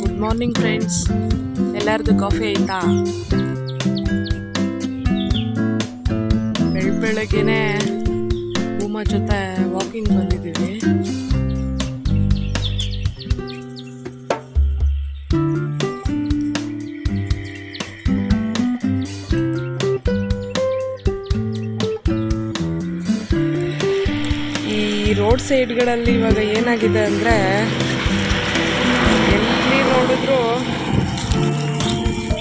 Good morning friends ಎಲ್ಲರದು coffee ಆಯ್ತಾ? ಬೆಳ್ ಬೆಳಗ್ಗೆನೆ ಉಮಾ ಜೊತೆ ವಾಕಿಂಗ್ ಬಂದಿದ್ದೀವಿ. ರೋಡ್ ಸೈಡ್ಗಳಲ್ಲಿ ಇವಾಗ ಏನಾಗಿದೆ ಅಂದರೆ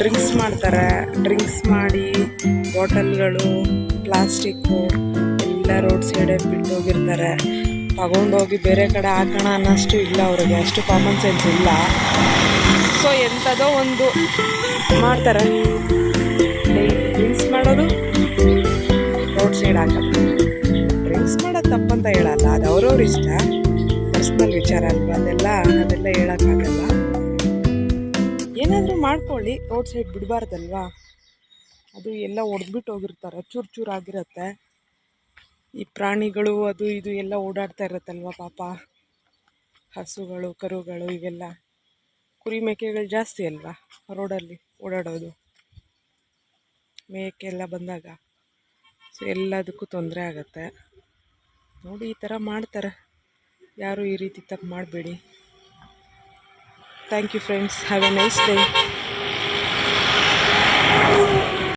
ಡ್ರಿಂಕ್ಸ್ ಮಾಡ್ತಾರೆ. ಡ್ರಿಂಕ್ಸ್ ಮಾಡಿ ಬಾಟಲ್ಗಳು ಪ್ಲಾಸ್ಟಿಕ್ಕು ಎಲ್ಲ ರೋಡ್ ಸೈಡಲ್ಲಿ ಬಿಟ್ಟು ಹೋಗಿರ್ತಾರೆ ತಗೊಂಡೋಗಿ ಬೇರೆ ಕಡೆ ಹಾಕೋಣ ಅನ್ನೋಷ್ಟು ಇಲ್ಲ ಅವ್ರಿಗೆ. ಅಷ್ಟು ಕಾಮನ್ ಸೆನ್ಸ್ ಇಲ್ಲ. ಸೊ ಎಂಥದೋ ಒಂದು ಮಾಡ್ತಾರೆ. ಡ್ರಿಂಕ್ಸ್ ಮಾಡೋದು ರೋಡ್ ಸೈಡ್ ಹಾಕೋದು. ಡ್ರಿಂಕ್ಸ್ ಮಾಡೋದು ತಪ್ಪಂತ ಹೇಳಲ್ಲ. ಅದು ಅವ್ರವ್ರ ಇಷ್ಟ. ಪರ್ಸ್ನಲ್ ವಿಚಾರ ಅಲ್ವಾ ಅದೆಲ್ಲ? ಅದೆಲ್ಲ ಹೇಳೋಕ್ಕಾಗಲ್ಲ. ಏನಾದರೂ ಮಾಡ್ಕೊಳ್ಳಿ. ರೋಡ್ ಸೈಡ್ ಬಿಡಬಾರ್ದಲ್ವಾ? ಅದು ಎಲ್ಲ ಒಡೆದ್ಬಿಟ್ಟು ಹೋಗಿರ್ತಾರೆ. ಚೂರು ಚೂರು ಆಗಿರುತ್ತೆ. ಈ ಪ್ರಾಣಿಗಳು, ಅದು ಇದು ಎಲ್ಲ ಓಡಾಡ್ತಾ ಇರುತ್ತಲ್ವ ಪಾಪ? ಹಸುಗಳು, ಕರುಗಳು ಇವೆಲ್ಲ. ಕುರಿ ಮೇಕೆಗಳು ಜಾಸ್ತಿ ಅಲ್ವಾ ರೋಡಲ್ಲಿ ಓಡಾಡೋದು? ಮೇಕೆ ಎಲ್ಲ ಬಂದಾಗ. ಸೊ ಎಲ್ಲದಕ್ಕೂ ತೊಂದರೆ ಆಗುತ್ತೆ. ನೋಡಿ ಈ ಥರ ಮಾಡ್ತಾರೆ. ಯಾರು ಈ ರೀತಿ ತಪ್ಪು ಮಾಡಬೇಡಿ. Thank you friends. Have a nice day.